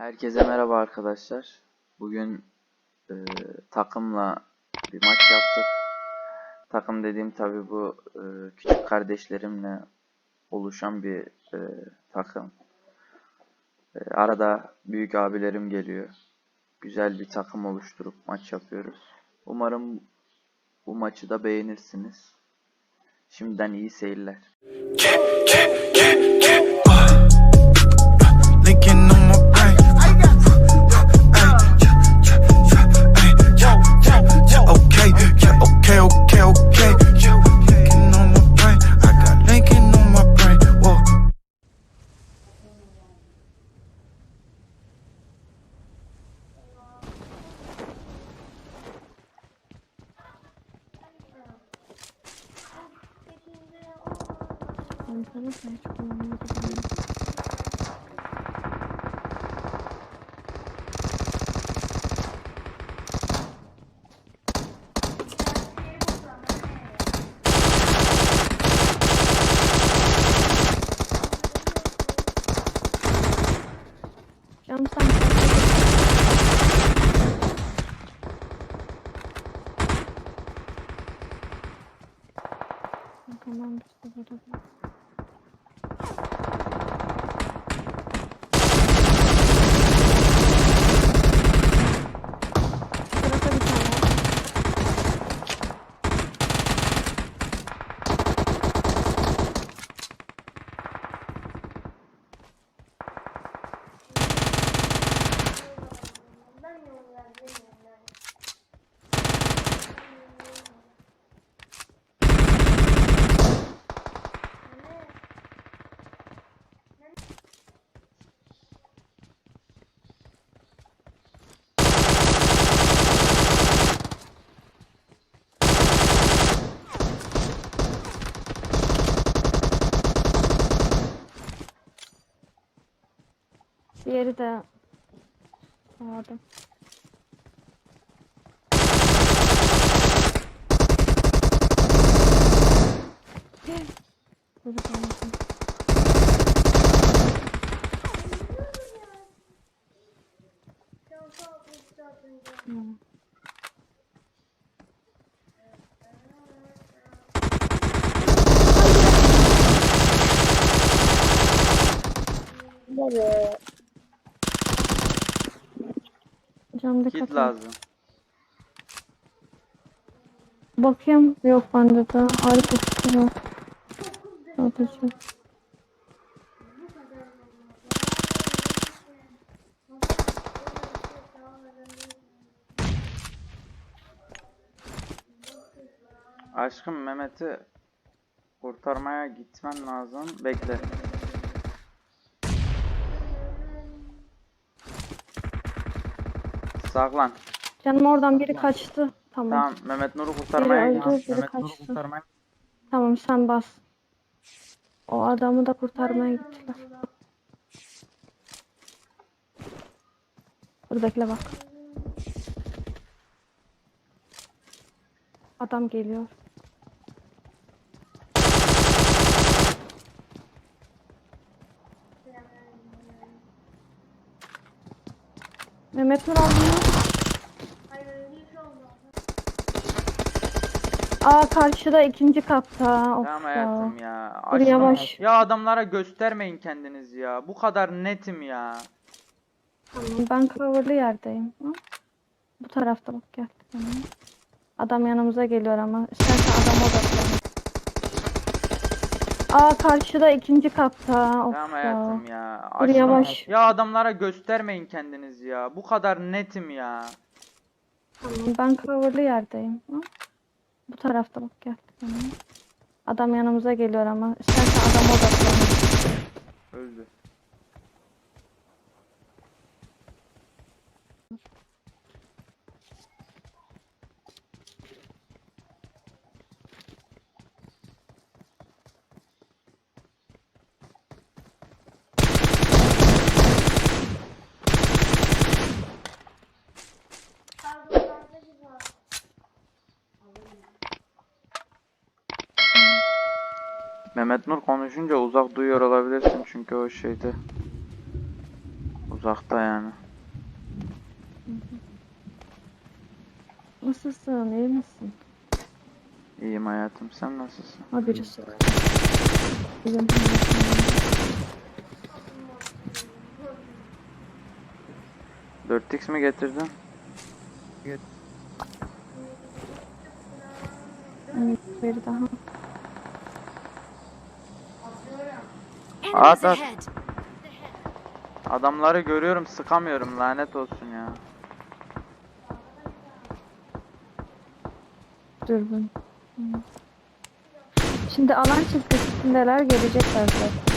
Herkese merhaba arkadaşlar. Bugün e, takımla bir maç yaptık. Takım dediğim tabi bu e, küçük kardeşlerimle oluşan bir e, takım. E, arada büyük abilerim geliyor. Güzel bir takım oluşturup maç yapıyoruz. Umarım bu maçı da beğenirsiniz. Şimdiden iyi seyirler. Manzara ben hiç kullanmadım. Tamam işte burada. Şurada bir tane. Diğeri de Sağda. Burada kalmasın. Tamam. Camda Kit lazım. Bakayım. Yok bende de. Harika fikir var. Sadece. Aşkım Mehmet'i kurtarmaya gitmen lazım. Bekle. Saklan. Canım oradan biri kaçtı. Tamam. Tamam Mehmet Nur'u kurtarmaya Biri git. öldü, biri Mehmet Nur'u kaçtı. kurtarmaya Tamam sen bas. O adamı da kurtarmaya gittiler. Dur bekle bak. Adam geliyor. Mehmet Nur aldın mı? Aa karşıda ikinci katta. Of Tamam ya. hayatım ya. Dur yavaş. Ya adamlara göstermeyin kendinizi ya. Bu kadar netim ya. Tamam ben coverlı yerdeyim. Hı? Bu tarafta bak gel. Tamam. Adam yanımıza geliyor ama istersen adama odaklan. Aa karşıda ikinci katta. Of Tamam ya. hayatım ya. Dur Aşkım, yavaş. Ya adamlara göstermeyin kendinizi ya. Bu kadar netim ya. Tamam ben coverlı yerdeyim. Hı? Bu tarafta bak gel. Tamam. Adam yanımıza geliyor ama istersen adama odaklan. Öldü. Mehmet Nur konuşunca uzak duyuyor olabilirsin çünkü o şeyde Uzakta yani. Nasılsın? İyi misin? İyiyim hayatım. Sen nasılsın? Ha birisi. İyiyim. 4x mi getirdin? Evet, bir daha. At at. Adamları görüyorum sıkamıyorum lanet olsun ya. Dürbün. Hı. Şimdi alan çizgisindeler gelecekler zaten.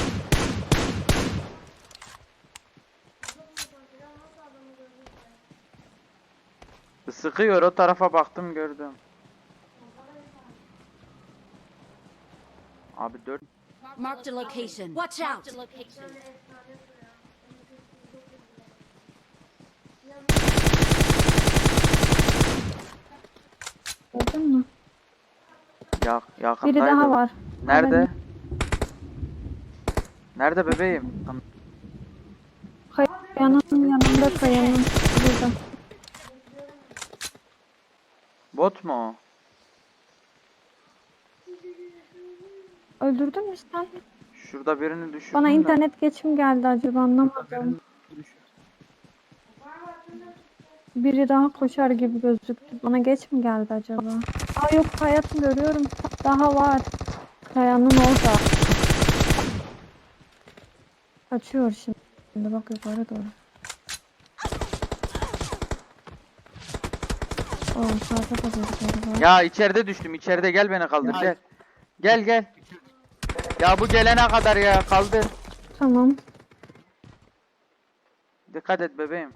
Sıkıyor o tarafa baktım gördüm. Abi 4 Marked a location. Watch out. Gördün mü? yak yakındaydı. Biri daha var. Nerede? Nerede bebeğim? Kayanın yanında kayanın. Burada. Bot mu o? Öldürdün mü sen? Şurada birini düşürdüm Bana de. internet geçim geldi acaba anlamadım. Biri daha koşar gibi gözüktü. Bana geç mi geldi acaba? Aa yok hayatım görüyorum. Daha var. Kayanın orada. Kaçıyor şimdi. Bak yukarı doğru. Oo sağda da birileri var. Ya içeride düştüm içeride gel beni kaldır gel. Gel gel. Ya bu gelene kadar ya kaldır. Tamam. Dikkat et bebeğim.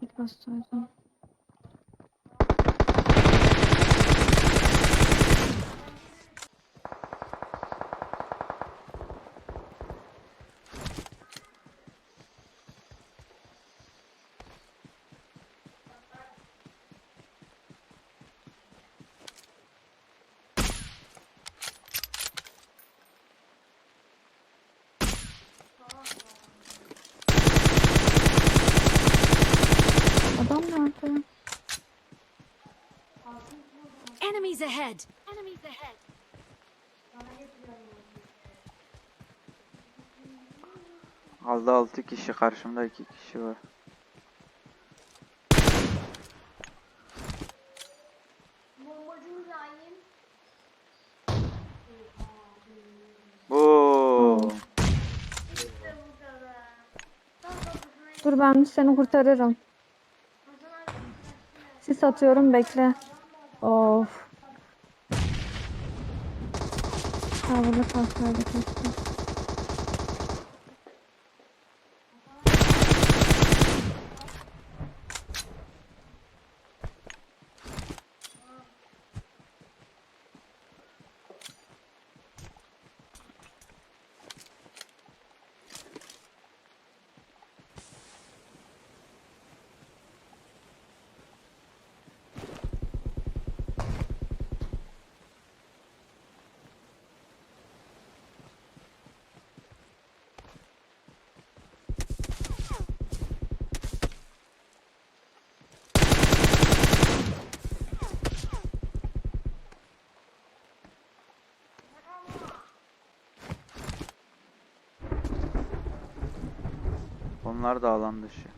Git. Adam nerede? Enemies ahead. Enemies ahead. Kaldı 6 kişi karşımda 2 kişi var. Bu Dur ben seni kurtarırım. Sis atıyorum bekle. Of. Ha burada kalsaydı keşke. Onlar da alan dışı.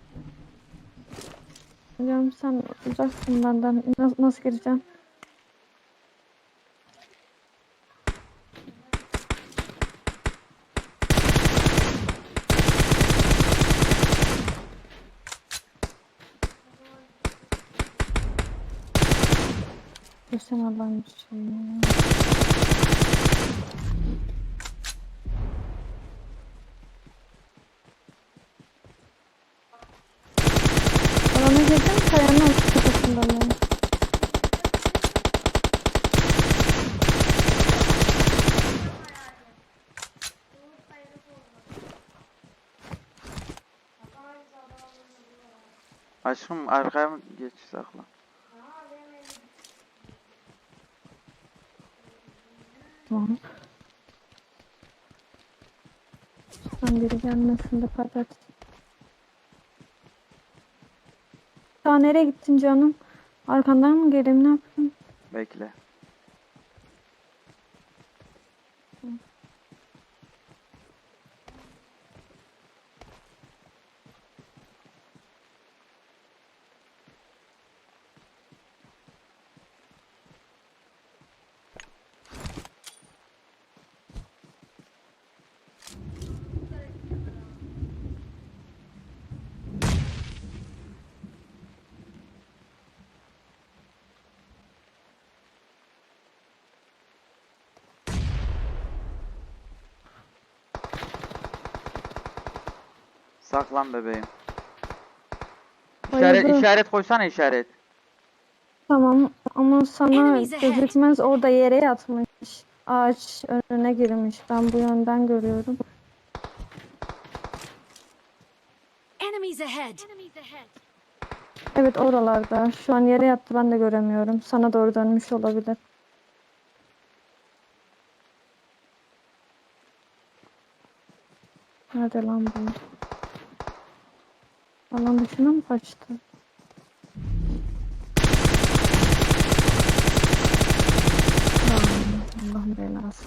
Biliyorum sen uzaksın benden. Nasıl, nasıl gireceksin? Dur sen Allah'ın şeyini. Alana girdim kayanın arkasındayım. Aşkım arkaya mı geç sakla? Tamam. Şuradan biri gelmesin de patat. Daha nereye gittin canım? Arkandan mı geleyim ne yapayım? Bekle. Saklan bebeğim. İşaret, Bayıldım. işaret koysana işaret. Tamam ama sana Enemies ahead. gözükmez orada yere yatmış. Ağaç önüne girmiş. Ben bu yönden görüyorum. Enemies ahead. Evet oralarda. Şu an yere yattı ben de göremiyorum. Sana doğru dönmüş olabilir. Nerede lan bu? Alan dışına mı kaçtı? Lan, Allah'ın belası.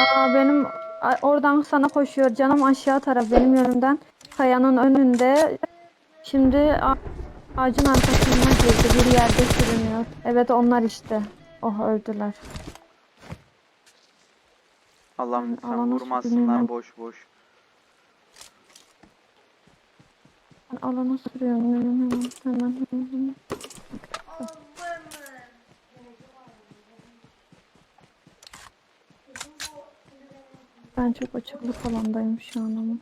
Aa benim oradan sana koşuyor canım aşağı taraf benim yönümden kayanın önünde. Şimdi ağacın arkasına girdi bir yerde sürünüyor. Evet onlar işte. Oh öldüler. Allah'ım lütfen alana vurmasınlar boş boş. Ben alana sürüyorum hemen hemen hemen. Ben çok açıklık alandayım şu an ama.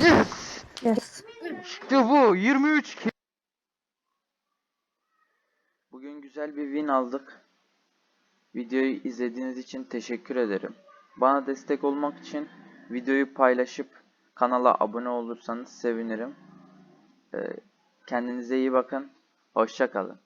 Yes! Yes. İşte bu 23 ki. Bugün güzel bir win aldık. Videoyu izlediğiniz için teşekkür ederim. Bana destek olmak için videoyu paylaşıp kanala abone olursanız sevinirim. Ee, Kendinize iyi bakın. Hoşça kalın.